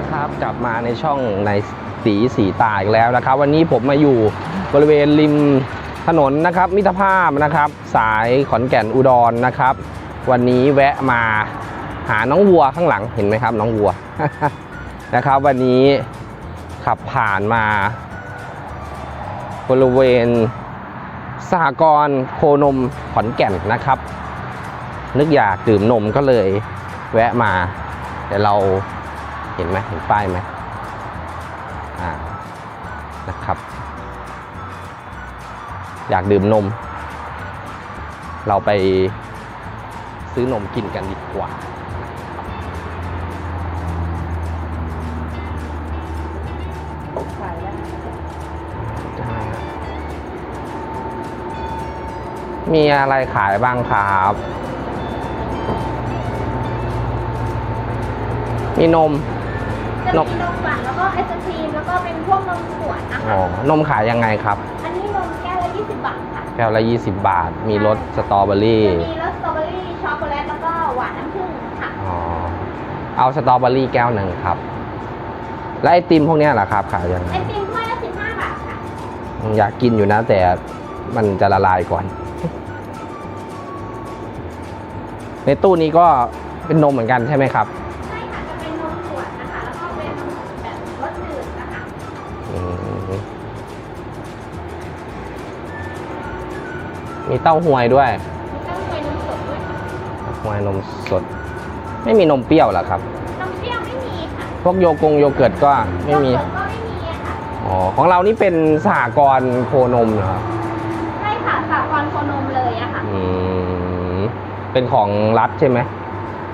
นะครับ กลับมาในช่องในสีสีตาอีกแล้วนะครับ วันนี้ผมมาอยู่บริเวณริมถนนนะครับ มิตรภาพนะครับ สายขอนแก่นอุดรนะครับ วันนี้แวะมาหาน้องวัวข้างหลังเห็นไหมครับ น้องวัวนะครับ วันนี้ขับผ่านมา บริเวณสหกรณ์โคนมขอนแก่นนะครับ นึกอยากดื่มนมก็เลยแวะมาเดี๋ยวเรา เห็นไหมเห็นป้ายไหมอ่านะครับ อยากดื่มนม เราไปซื้อนมกินกันดีกว่า มีอะไรขายบ้างครับ มีนม จะมีนมหวานแล้วก็ไอศครีมแล้วก็เป็นพวกนมขวดนะอ๋อคะนมขายยังไงครับ อันนี้นมแก้วละ20 บาทค่ะแก้วละ 20 บาท มีรสสตรอเบอรี่ จะมีรสสตรอเบอรี่ช็อกโกแลตแล้วก็หวานน้ำผึ้งค่ะ อ๋อ เอาสตรอเบอรี่แก้วหนึ่งครับ แล้วไอติมพวกเนี้ยเหรอครับขายยังไงไอติมถ้วยละ15 บาทค่ะ อยากกินอยู่นะ แต่มันจะละลายก่อน ในตู้นี้ก็เป็นนมเหมือนกันใช่ไหมครับ มีเต้าหวยด้วยมีเต้าหวยนมสดด้วยค่ะเต้าหวยนมสด ไม่มีนมเปรี้ยวเหรอครับนมเปรี้ยวไม่มีค่ะพวกโยกงโยเกิร์ตก็ไม่มีโยเกิร์ตก็ไม่มีอะค่ะอ๋อ ของเรานี่เป็นสหกรณ์โคนมเหรอครับใช่ค่ะสากรณ์โคนมเลยอะค่ะอืม เป็นของรัฐใช่ไหม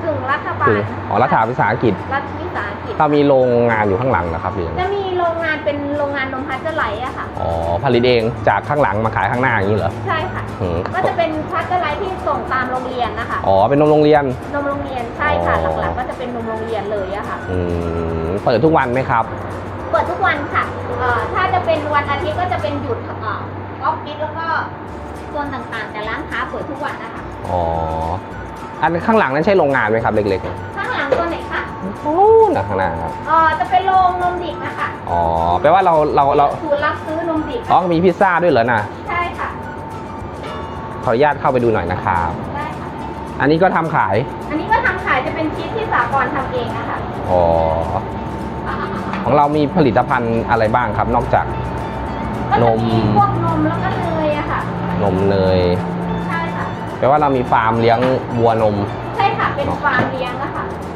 ถึงรัฐบาคือลอ๋อรัฐวิสาหกิจ รัฐวิสาหกิจเรามีโรงงานอยู่ข้างหลังนะครับหรือยังไงจะมีโรงงานเป็นโรงงานนมพัชเจอร์ไลท์อะค่ะ อ๋อผลิตเองจากข้างหลังมาขายข้างหน้าอย่างนี้เหรอ ใช่ค่ะ อืมก็จะเป็นพัชเจอร์ไลท์ที่ส่งตามโรงเรียนนะคะ อ๋อเป็นนมโรงเรียน นมโรงเรียนใช่ค่ะอ๋อหลักๆ ก็จะเป็นนมโรงเรียนเลยอะค่ะ อืมเปิดทุกวันไหมครับ เปิดทุกวันค่ะเอ่อถ้าจะเป็นวันอาทิตย์ก็จะเป็นหยุดเอ่อออฟฟิศแล้วก็โซนต่างๆ แต่ร้านค้าเปิดทุกวันนะคะ อ๋อ อันข้างหลังนั้นใช่โรงงานไหมครับเล็กข้ ค่ะๆโอ้นะข้างหน้าครับ เอ่อจะเป็นโรงนมดิบนะคะอ๋อ แปลว่าเราเราเราศูนย์รับซื้อนมดิบอ๋อมีพิซซ่าด้วยเหรอนะใช่ค่ะ ขออนุญาตเข้าไปดูหน่อยนะครับ ได้ค่ะ อันนี้ก็ทำขาย อันนี้ก็ทำขายจะเป็นชีสที่สากรณ์ทำเองนะคะ อ๋อ ของเรามีผลิตภัณฑ์อะไรบ้างครับ นอกจาก ก็จะมีนมพวกนมแล้วก็เนยอะค่ะ นมเนย ใช่ค่ะ แปลว่าเรามีฟาร์มเลี้ยงวัวนม ใช่ค่ะ เป็นฟาร์มเลี้ยงนะคะอั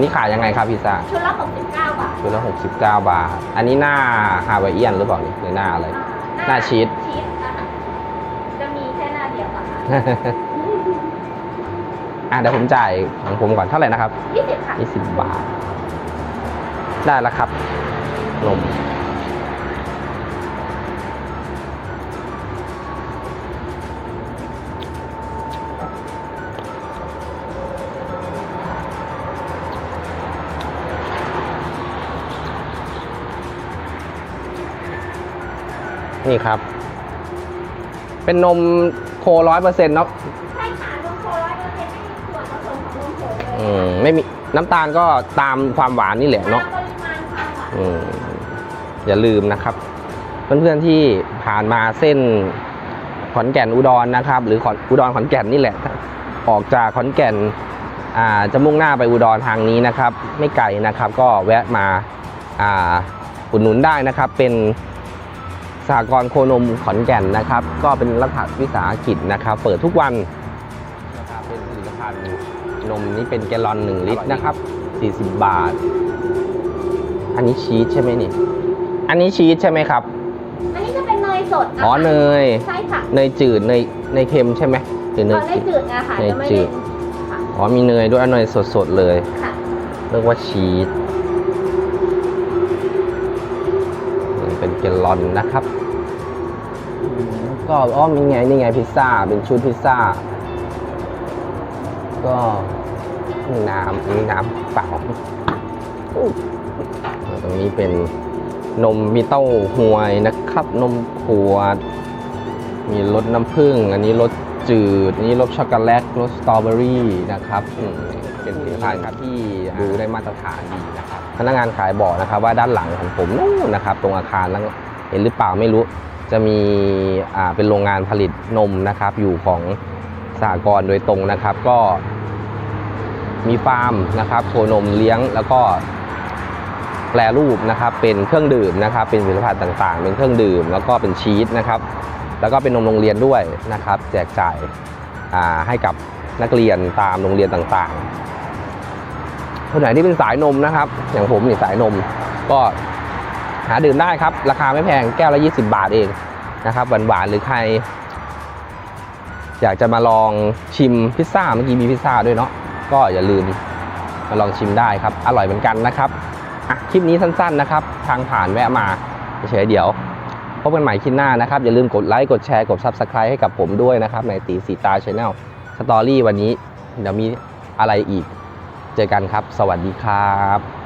นนี้ขายยังไงครับพิซซ่าชุดละ69 บาทชุดละ69 บาท อันนี้หน้าฮาวายเอียนหรือเปล่านี่หรือหน้าอะไรอ่าหน้าชีส ชีสนะคะจะมีแค่หน้าเดียวค่ะ อะเดี๋ยวผมจ่ายของผมก่อนเท่าไหร่นะครับ 20 ค่ะ 20 บาท ได้แล้วครับนม นี่ครับ เป็นนมโคร้อยเปอร์เซ็นต์เนาะใช่ค่ะนมโคร้อยเปอร์เซ็นต์ไม่มีส่วนผสมของนมผงเลยอืมไม่มีน้ำตาลก็ตามความหวานนี่แหละเนาะตามปริมาณความหวานอืมอย่าลืมนะครับ เพื่อนๆที่ผ่านมาเส้นขอนแก่นอุดรนะครับ หรือขอนอุดรขอนแก่นนี่แหละ ออกจากขอนแก่นอ่าจะมุ่งหน้าไปอุดรทางนี้นะครับ ไม่ไกลนะครับ ก็แวะมาอ่าอุดหนุนได้นะครับ เป็น สหกรณ์โคนมขอนแก่นนะครับ ก็เป็นรัฐวิสาหกิจนะครับ เปิดทุกวันนะครับเป็นผลิตภัณฑ์นมนี่เป็นแกลลอนหนึ่งลิตรนะครับ 40 บาท อันนี้ชีสใช่ไหมนี่ อันนี้ชีสใช่ไหมครับ อันนี้จะเป็นเนยสดนะคะอ๋อเนย ใช่ค่ะเนยจืดเนยเนยเค็มใช่ไหมหรือเนเนยยจืดจืดนะคะเนยจะไม่จืได้ดค่ะอ๋อมีเนยด้วยเอาเนยสดๆเลยค่ะเรียกว่าชีสนี่เป็นแกลลอนนะครับอืม ก็อ๋อมีไงนี่ไงพิซซ่าเป็นชุดพิซซ่า ก็น้ำอันนี้น้ำเปล่าตรงนี้เป็นนมมีเต้าหวยนะครับ นมขวด มีรสน้ำผึ้งอันนี้รสจืดนี้รสช็อกโกแลตรสสตรอเบอรี่นะครับเป็นสินค้าครับที่ดูได้มาตรฐานดีนะครับพนักงานขายบอกนะครับว่าด้านหลังของผมนู่นนะครับ ตรงอาคารแล้วเห็นหรือเปล่าไม่รู้ จะมีอ่าเป็นโรงงานผลิตนมนะครับ อยู่ของสหกรณ์โดยตรงนะครับ ก็มีฟาร์มนะครับโคนมเลี้ยงแล้วก็แปรรูปนะครับเป็นเครื่องดื่มนะครับ เป็นผลิตภัณฑ์ต่างๆ เป็นเครื่องดื่ม แล้วก็เป็นชีสนะครับ แล้วก็เป็นนมโรงเรียนด้วยนะครับ แจกจ่ายอ่าให้กับนักเรียนตามโรงเรียนต่างๆคนไหนที่เป็นสายนมนะครับ อย่างผมนี่สายนมก็ หาดื่มได้ครับ ราคาไม่แพงแก้วละ 20 บาทเองนะครับหวานๆหรือใคร อยากจะมาลองชิมพิซซ่าเมื่อกี้มีพิซซ่าด้วยเนาะก็อย่าลืมมาลองชิมได้ครับ อร่อยเหมือนกันนะครับอะคลิปนี้สั้นๆนะครับ ทางผ่านแวะมาเฉยเดี๋ยวพบกันใหม่คลิปหน้านะครับ อย่าลืมกดไลค์กดแชร์กด Subscribe ให้กับผมด้วยนะครับ ในตีสีตาชาแนลสตอรี่วันนี้ เดี๋ยวมีอะไรอีก เจอกันครับ สวัสดีครับ